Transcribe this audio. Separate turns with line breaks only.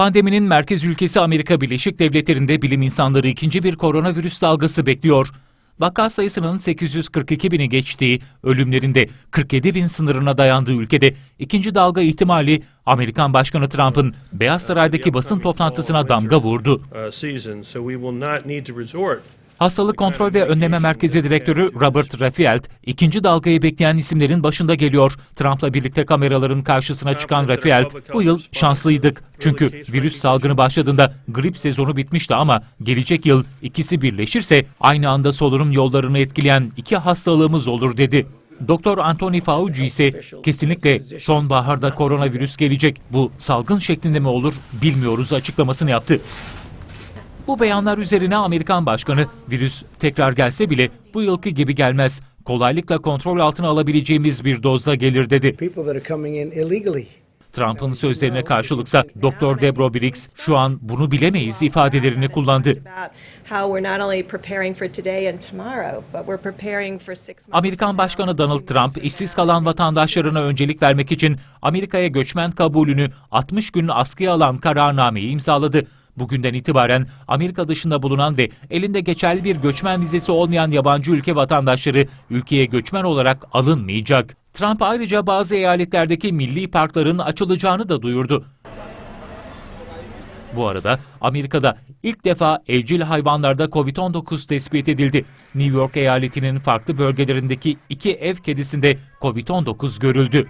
Pandeminin merkez ülkesi Amerika Birleşik Devletleri'nde bilim insanları ikinci bir koronavirüs dalgası bekliyor. Vaka sayısının 842 bini geçtiği, ölümlerin de 47 bin sınırına dayandığı ülkede ikinci dalga ihtimali Amerikan Başkanı Trump'ın Beyaz Saray'daki basın toplantısına damga vurdu. Hastalık Kontrol ve Önleme Merkezi Direktörü Robert Redfield, ikinci dalgayı bekleyen isimlerin başında geliyor. Trump'la birlikte kameraların karşısına çıkan Redfield, bu yıl şanslıydık. Çünkü virüs salgını başladığında grip sezonu bitmişti ama gelecek yıl ikisi birleşirse aynı anda solunum yollarını etkileyen iki hastalığımız olur dedi. Doktor Anthony Fauci ise kesinlikle sonbaharda koronavirüs gelecek. Bu salgın şeklinde mi olur bilmiyoruz açıklamasını yaptı. Bu beyanlar üzerine Amerikan Başkanı virüs tekrar gelse bile bu yılki gibi gelmez. Kolaylıkla kontrol altına alabileceğimiz bir dozda gelir dedi. Trump'ın sözlerine karşılıksa Dr. Deborah Birx şu an bunu bilemeyiz ifadelerini kullandı. Amerikan Başkanı Donald Trump işsiz kalan vatandaşlarına öncelik vermek için Amerika'ya göçmen kabulünü 60 gün askıya alan kararnameyi imzaladı. Bugünden itibaren Amerika dışında bulunan ve elinde geçerli bir göçmen vizesi olmayan yabancı ülke vatandaşları ülkeye göçmen olarak alınmayacak. Trump ayrıca bazı eyaletlerdeki milli parkların açılacağını da duyurdu. Bu arada Amerika'da ilk defa evcil hayvanlarda Covid-19 tespit edildi. New York eyaletinin farklı bölgelerindeki iki ev kedisinde Covid-19 görüldü.